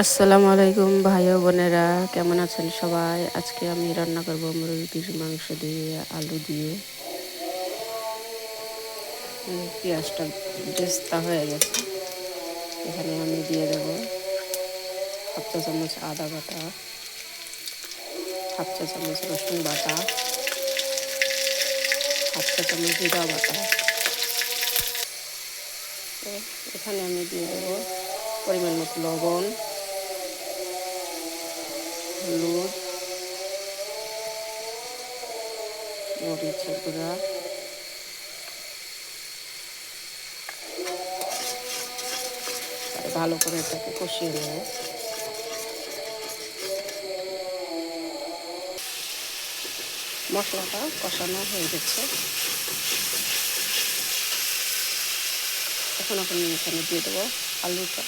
আসসালামু আলাইকুম ভাই ও বোনেরা, কেমন আছেন সবাই? আজকে আমি রান্না করব মুরগির মাংস দিয়ে, আলু দিয়ে। পেঁয়াজটা বেস্তা হয়ে গেছে। এখানে আমি দিয়ে দেব হাফ চা চামচ আদা বাটা, হাফ চা চামচ রসুন বাটা, হাফ চা চামচ জিরা বাটা। এখানে আমি দিয়ে দেবো পরিমাণ মতো লবণ। হলুদ মরিচের গুঁড়া, ভালো করে এটাকে কষিয়ে নেব। মশলাটা কষানো হয়ে গেছে। এখন এখন এখানে দিয়ে দেবো আলুটা।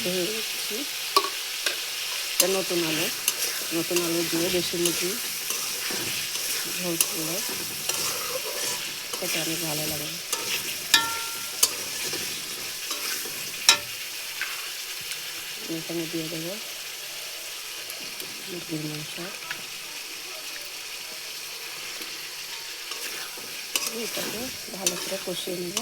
ধুয়ে দিচ্ছি। এটা নতুন আলু নতুন আলু দিয়ে বেশি মুরগি ঝোল করলে সেটা অনেক ভালো লাগে। দিয়ে মুরগির মাংস। এটাকে ভালো করে কষিয়ে নেব।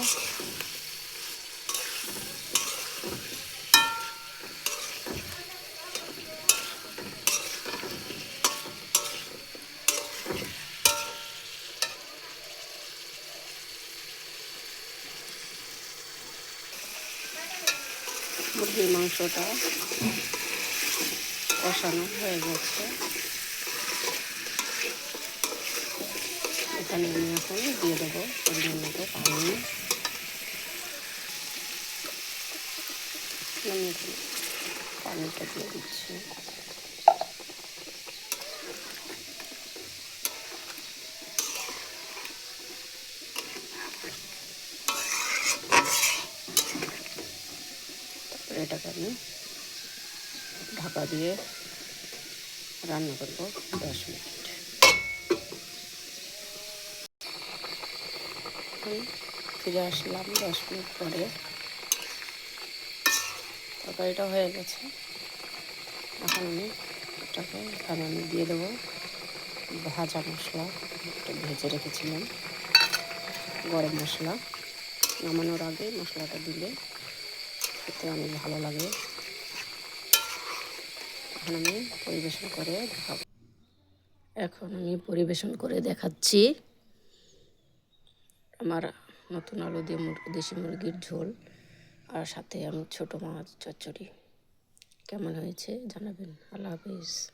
মুরগির মাংসটা কষানো হয়ে গেছে। এখানে আমি এখন দিয়ে দেবো পরিমাণ মতো পানি। পানিটা দিয়ে দিচ্ছি। এটাকে আমি ঢাকা দিয়ে রান্না করব দশ মিনিট। ফিরে আসলাম দশ মিনিট পরে। তরকারিটা হয়ে গেছে। এখন আমি এটাকে এখানে আমি দিয়ে দেবো ভাজা মশলা। একটু ভেজে রেখেছিলাম। গরম মশলা। নামানোর আগে মশলাটা দিলে খেতে অনেক ভালো লাগে। এখন আমি পরিবেশন করে দেখাবো। এখন আমি পরিবেশন করে দেখাচ্ছি আমার নতুন আলু দিয়ে মুরগি দেশি মুরগির ঝোল আর সাথে আমি ছোট মাছ চচ্চড়ি। কেমন হয়েছে জানাবেন। আল্লাহ হাফিজ।